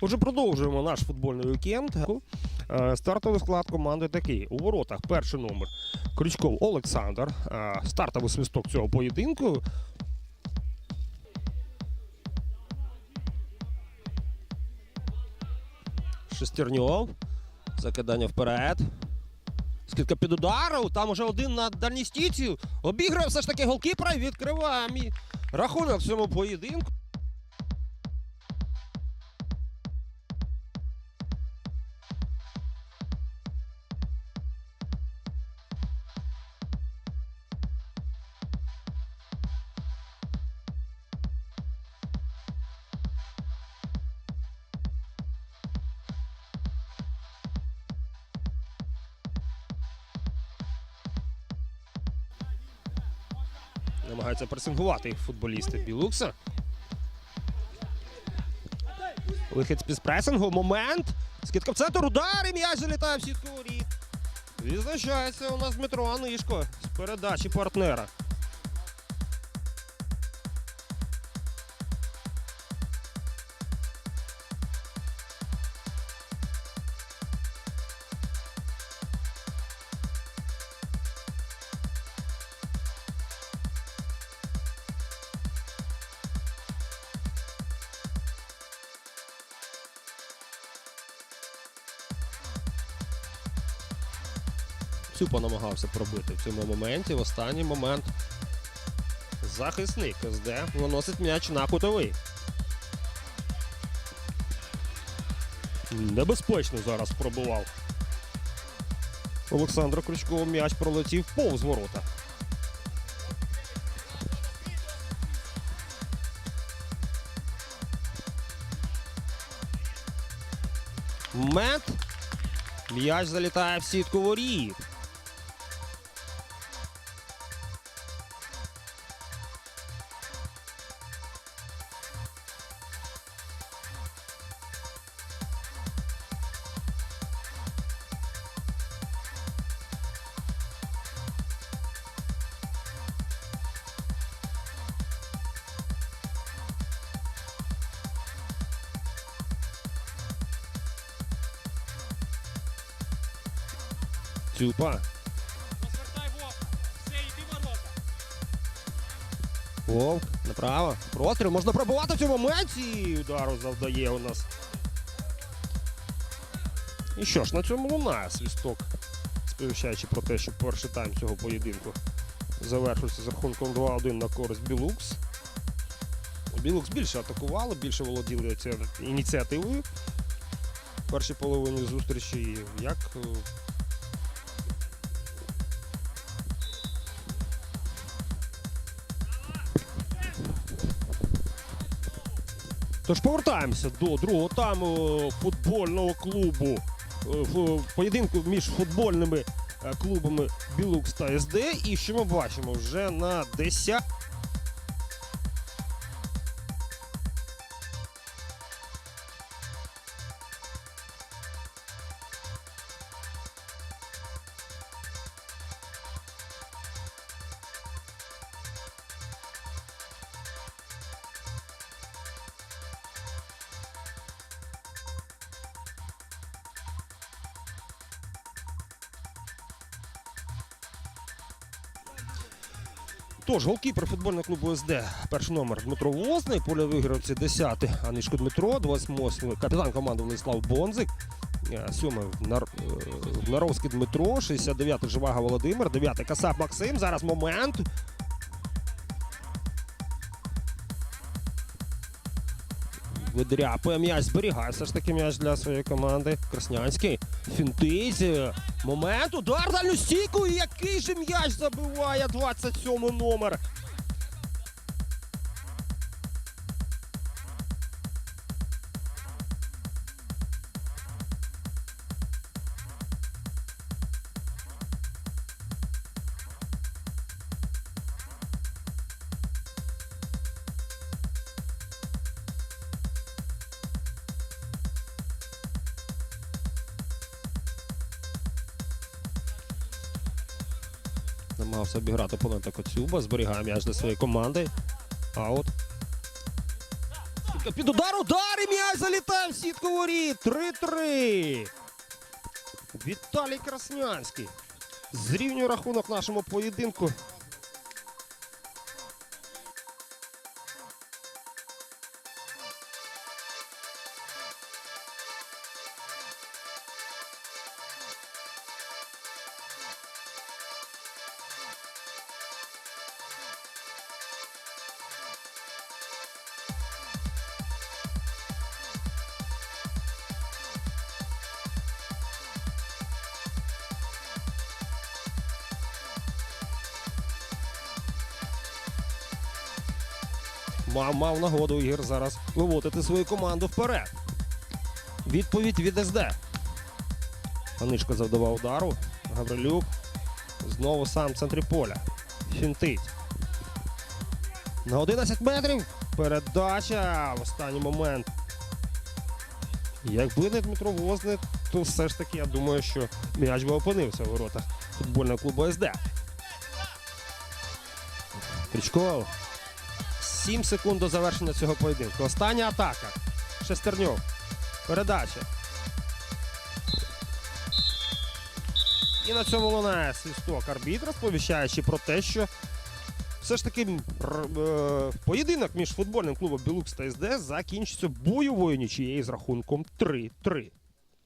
Отже, продовжуємо наш футбольний вікенд. Е, Стартовий склад команди такий. У воротах перший номер Крючков Олександр. Е, Стартовий свисток цього поєдинку. Шестерньов. Закидання вперед. Скільки під ударів, там уже один на дальній стійці. Обіграє все ж таки голкіпера і відкриває мій рахунок в цьому поєдинку. Намагаються пресингувати футболісти Білукса. Вихід з піспресингу. Момент. Скидка в центр. Удар і м'яч залітає в сітку воріт. Відзначається у нас Дмитро Анишко з передачі партнера. Цюпа намагався пробити в цьому моменті. В останній момент захисник СД виносить м'яч на кутовий. Небезпечно зараз пробував. Олександр Крючков м'яч пролетів повз ворота. Момент. М'яч залітає в сітку воріт. Цюпа. Вовк. Направо. Простріл можна пробувати в цьому моменті. Удару завдає у нас. І що ж, на цьому лунає свісток, сповіщаючи про те, що перший тайм цього поєдинку завершився з рахунком 2-1 на користь Білукс. Білукс більше атакували, більше володіли ці- ініціативою першій половині зустрічі. Як Тож повертаємося до другого тайму футбольного клубу. е, Поєдинку між футбольними е, клубами Білукс та СД. І що ми бачимо вже на 10 Тож, голкіпер футбольного клубу СД, перший номер Дмитро Возний, поле вигравці 10-й Анишко Дмитро, 28 капітан команди Владислав Бонзик, 7 Нар... е, Наровський Дмитро, 69-й Живага Володимир, 9 Касап Максим. Зараз момент. Видряпує м'яч, зберігає все ж таки м'яч для своєї команди. Краснянський. Фінтизі. Момент. Удар дальню стійку. І який же м'яч забиває 27 номер. Намагався обіграти опонента Коцюба, зберігає м'яч для своєї команди. Аут. Під удар, удар і м'яч залітає в сітку воріт. 3-3. Віталій Краснянський. Зрівнює рахунок нашому поєдинку. Мав, нагоду Ігор зараз виводити свою команду вперед. Відповідь від СД. Панишко завдавав удару. Гаврилюк. Знову сам в центрі поля. Фінтить. На 11 метрів. Передача в останній момент. Якби не Дмитро Возник, то все ж таки я думаю, що м'яч би опинився в воротах футбольного клубу СД. Крючков. 7 секунд до завершення цього поєдинку. Остання атака. Шестерньов. Передача. І на цьому лунає свісток арбітра, сповіщаючи про те, що все ж таки е, поєдинок між футбольним клубом Білукс та СД закінчиться бойовою нічією з рахунком 3-3.